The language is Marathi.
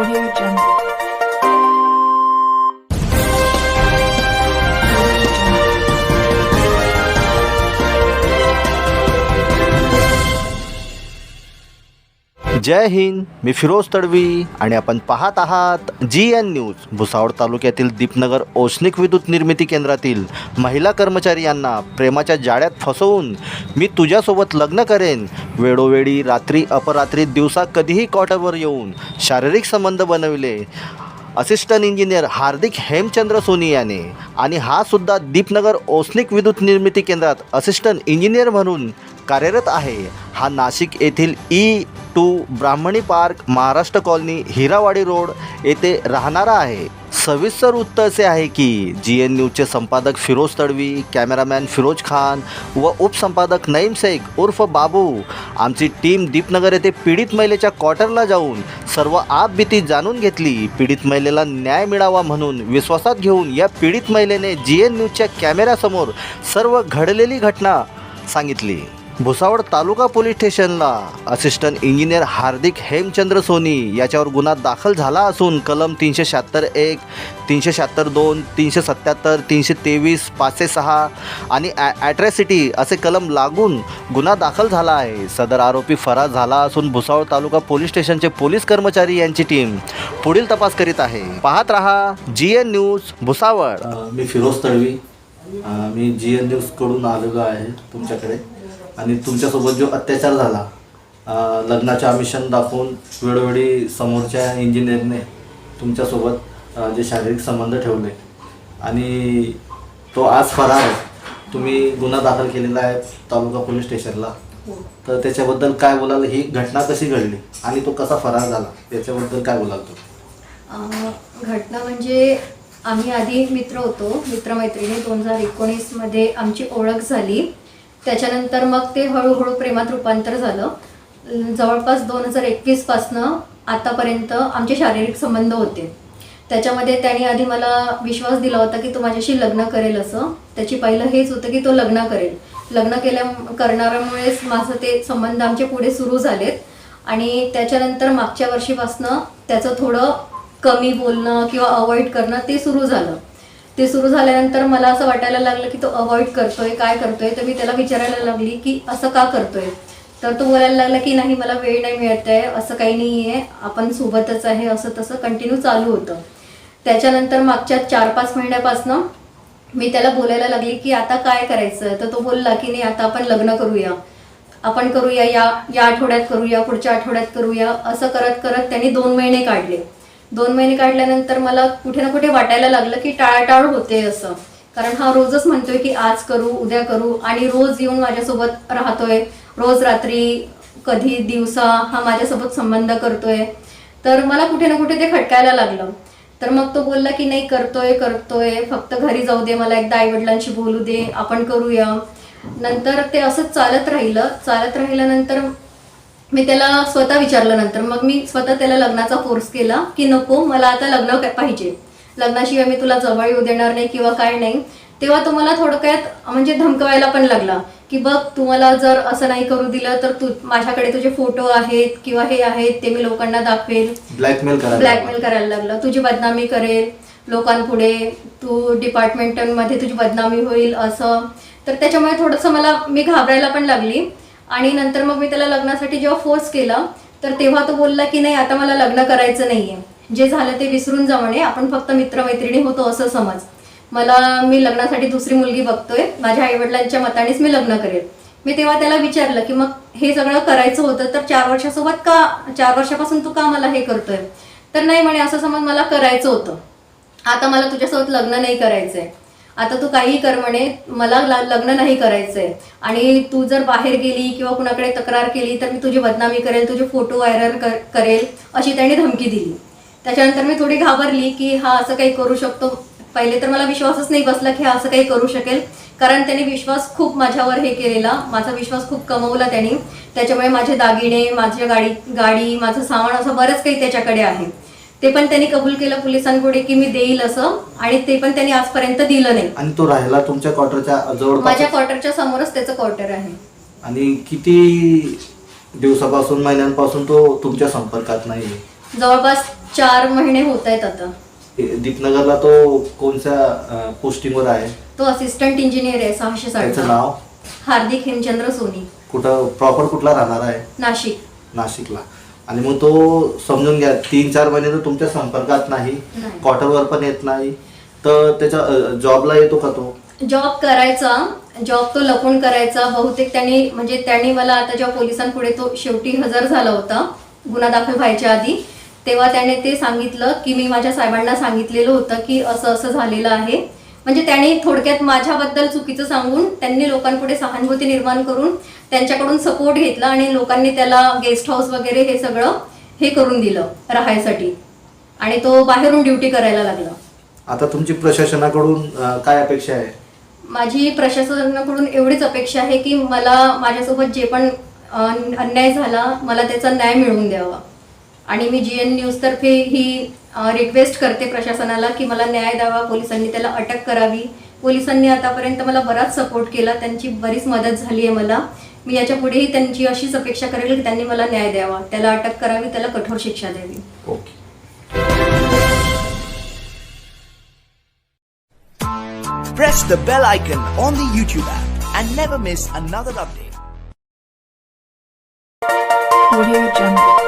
Audio Jungle. जय हिंद मी फिरोज तडवी आणि आपण पाहत आहात जी एन न्यूज भुसावळ तालुक्यातील दीपनगर औष्णिक विद्युत निर्मिती केंद्रातील महिला कर्मचारी यांना प्रेमाच्या जाळ्यात फसवून मी तुझ्यासोबत लग्न करेन वेळोवेळी रात्री अपरात्री दिवसा कधीही कॉटवर येऊन शारीरिक संबंध बनविले. असिस्टंट इंजिनियर हार्दिक हेमचंद्र सोनी याने आणि हा सुद्धा दीपनगर औष्णिक विद्युत निर्मिती केंद्रात असिस्टंट इंजिनियर म्हणून कार्यरत आहे. हा नाशिक येथील E two Brahmani park Maharashtra colony Hirawadi road येथे राहणारा आहे. सविस्तर उत्तर असे आहे की जी एन न्यूजचे संपादक फिरोज तडवी कॅमेरामॅन फिरोज खान व उपसंपादक नईम शेख उर्फ बाबू. आमची टीम दीपनगर येथे पीडित महिलेच्या क्वार्टरला जाऊन सर्व आपबीती जाणून घेतली. पीडित महिलेला न्याय मिळावा म्हणून विश्वासात घेऊन या पीडित महिलेने जी एन न्यूजच्या कॅमेऱ्यासमोर सर्व घडलेली घटना सांगितली. भुसावळ तालुका पोलीस स्टेशनला. असिस्टंट इंजिनियर हार्दिक हेमचंद्र सोनी याच्यावर गुन्हा दाखल झाला असून कलम तीनशे शहात्तर एक तीनशे शहात्तर दोन तीनशे सत्त्याहत्तर तीनशे तेवीस पाचशे सहा आणि ॲ ॲट्रॅसिटी असे कलम लागून गुन्हा दाखल झाला आहे. सदर आरोपी फरार झाला असून भुसावळ तालुका पोलीस स्टेशनचे पोलीस कर्मचारी यांची टीम पुढील तपास करीत आहे. पाहत रहा जी एन न्यूज भुसावळ. मी फिरोज तळवी. मी जी एन न्यूजकडून आलेलो आहे तुमच्याकडे. आणि तुमच्यासोबत जो अत्याचार झाला लग्नाचे आमिषण दाखवून वेळोवेळी समोरच्या इंजिनियरने तुमच्यासोबत जे शारीरिक संबंध ठेवले. आणि तो आज फरार आहे. तुम्ही गुन्हा दाखल केलेला आहे तालुका पोलीस स्टेशनला. तर त्याच्याबद्दल काय बोलाल? ही घटना कशी घडली? आणि तो कसा फरार झाला? याच्याबद्दल काय बोलाल तू अं, घटना म्हणजे आम्ही आधी मित्र होतो मित्रमैत्रिणी. दोन हजार एकोणीसमध्ये आमची ओळख झाली. त्याच्यानंतर मग ते हळूहळू प्रेमात रूपांतर झालं. जवळपास दोन हजार एकवीसपासनं आतापर्यंत आमचे शारीरिक संबंध होते. त्याच्यामध्ये त्याने आधी मला विश्वास दिला होता की तो माझ्याशी लग्न करेल असं. त्याची पहिलं हेच होतं की तो लग्न करेल. लग्न केल्या करणाऱ्यामुळेच माझं ते संबंध आमचे पुढे सुरू झालेत. आणि त्याच्यानंतर मागच्या वर्षीपासनं त्याचं थोडं कमी बोलणं किंवा अवॉइड करणं ते सुरू झालं. ते सुरू झाल्यानंतर मला असं वाटायला लागलं की तो अवॉइड करतोय काय करतोय तर मी त्याला विचारायला लागली की असं का करतोय? तर तो बोलायला लागला की नाही मला वेळ नाही मिळत आहे असं काही नाही आहे आपण सोबतच आहे असं तसं कंटिन्यू चालू होतं. त्याच्यानंतर मागच्या चार पाच महिन्यापासनं मी त्याला बोलायला लागली की आता काय करायचं? तर तो बोलला की नाही आता आपण लग्न करूया. आपण करूया या या आठवड्यात करूया पुढच्या आठवड्यात करूया असं करत करत त्यांनी दोन महिने काढले. दोन महिने काढल्यानंतर मला कुठे ना कुठे वाटायला लागलं की टाळाटाळ होते असं. कारण हा रोजच म्हणतोय की आज करू उद्या करू आणि रोज येऊन माझ्यासोबत राहतोय. रोज रात्री कधी दिवसा हा माझ्यासोबत संबंध करतोय. तर मला कुठे ना कुठे ते खटकायला लागलं. तर मग तो बोलला की नाही करतोय करतोय. फक्त घरी जाऊ दे मला एकदा आईवडिलांशी बोलू दे आपण करूया. नंतर ते असंच चालत राहिलं. चालत राहिल्यानंतर मी त्याला स्वतः विचारलं नंतर. मग मी स्वतः त्याला लग्नाचा फोर्स केला की नको मला आता लग्न पाहिजे. लग्नाशिवाय मी तुला जवळ येऊ देणार नाही किंवा काय नाही. तेव्हा तो मला थोडक्यात म्हणजे धमकवायला पण लागला की बघ तू मला जर असं नाही करू दिलं तर तू माझ्याकडे तुझे फोटो आहेत किंवा हे आहेत ते मी लोकांना दाखवेल. ब्लॅकमेल ब्लॅकमेल करायला लागलं. तुझी बदनामी करेल लोकांपुढे. तू डिपार्टमेंटमध्ये तुझी बदनामी होईल असं. तर त्याच्यामुळे थोडंसं मला मी घाबरायला पण लागली. आणि नंतर मग मी त्याला लग्नासाठी जेव्हा फोर्स केला तर तेव्हा तो बोलला की नाही आता मला लग्न करायचं नाहीये. जे झालं ते विसरून जा म्हणे. आपण फक्त मित्रमैत्रिणी होतो असं समज. मला मी लग्नासाठी दुसरी मुलगी बघतोय. माझ्या आईवडिलांच्या मतानेच मी लग्न करेल. मी तेव्हा त्याला विचारलं की मग हे सगळं करायचं होतं तर चार वर्षासोबत का चार वर्षापासून तू का मला हे करतोय? तर नाही म्हणे असं समज मला करायचं होतं. आता मला तुझ्यासोबत लग्न नाही करायचंय. आता तू काही कर म्हणे मला लग्न नाही करायचंय. आणि तू जर बाहेर गेली किंवा कुणाकडे तक्रार केली तर मी तुझी बदनामी करेल तुझे फोटो व्हायरल करेल अशी त्यांनी धमकी दिली. त्याच्यानंतर मी थोडी घाबरली की हा असं काही करू शकतो. पहिले तर मला विश्वासच नाही बसला की हा असं काही करू शकेल. कारण त्याने विश्वास खूप माझ्यावर हे केलेला. माझा विश्वास खूप कमवला त्यांनी. त्याच्यामुळे माझे दागिने माझ्या गाडी गाडी माझं सामान असं बरंच काही त्याच्याकडे आहे. ते पण त्यांनी कबूल केलं पोलिसांपुढे की मी देईल असं आणि ते पण त्यांनी आजपर्यंत दिलं नाही. आणि तो राहिला तुमच्या क्वार्टरच्या जवळपास माझ्या क्वार्टरच्या समोरच त्याचं क्वार्टर आहे. आणि किती दिवसापासून महिन्यांपासून तो तुमच्या संपर्कात नाही जवळपास चार महिने होत आहेत आता. दीपनगरला तो कोणत्या पोस्टिंगवर आहे? तो असिस्टंट इंजिनियर आहे सहाशे त्याचं साठ नाव? हार्दिक हेमचंद्र सोनी. कुठं प्रॉपर कुठला राहणार आहे? नाशिक. नाशिकला. आणि मग तो समजून घ्या तीन चार महिने तर तुमच्या संपर्कात नाही नाही. क्वार्टरवर पण येत नाही. तर त्याच्या जॉबला येतो का तो? जॉब करायचा जॉब तो लपून करायचा. बहुतेक त्यांनी म्हणजे त्यांनी मला आता जेव्हा पोलिसांपुढे तो शेवटी हजर झाला होता गुन्हा दाखल व्हायच्या आधी तेव्हा त्याने ते सांगितलं की मी माझ्या साहेबांना सांगितलेलं होतं की असं असं झालेलं आहे. म्हणजे त्यांनी थोडक्यात माझ्याबद्दल चुकीचं सांगून त्यांनी लोकांपुढे सहानुभूती निर्माण करून त्यांच्याकडून सपोर्ट घेतला आणि लोकांनी त्याला गेस्ट हाऊस वगैरे हे सगळं हे करून दिलं राहायसाठी. आणि तो बाहेरून ड्युटी करायला लागला. आता तुमची प्रशासनाकडून काय अपेक्षा आहे? माझी प्रशासनाकडून एवढीच अपेक्षा आहे की मला माझ्यासोबत जे पण अन्याय झाला मला त्याचा न्याय मिळवून द्यावा. आणि मी जी एन न्यूजतर्फे ही रिक्वेस्ट करते प्रशासनाला की मला न्याय द्यावा. पोलिसांनी त्याला अटक करावी. पोलिसांनी आतापर्यंत मला बराच सपोर्ट केला. त्यांची बरीच मदत झाली आहे मला. मी याच्या पुढेही त्यांची अशीच अपेक्षा करेल की त्यांनी मला न्याय द्यावा. त्याला अटक करावी त्याला कठोर शिक्षा द्यावी. Okay. Press the bell icon on the YouTube app and never miss another update. Audio Jungle.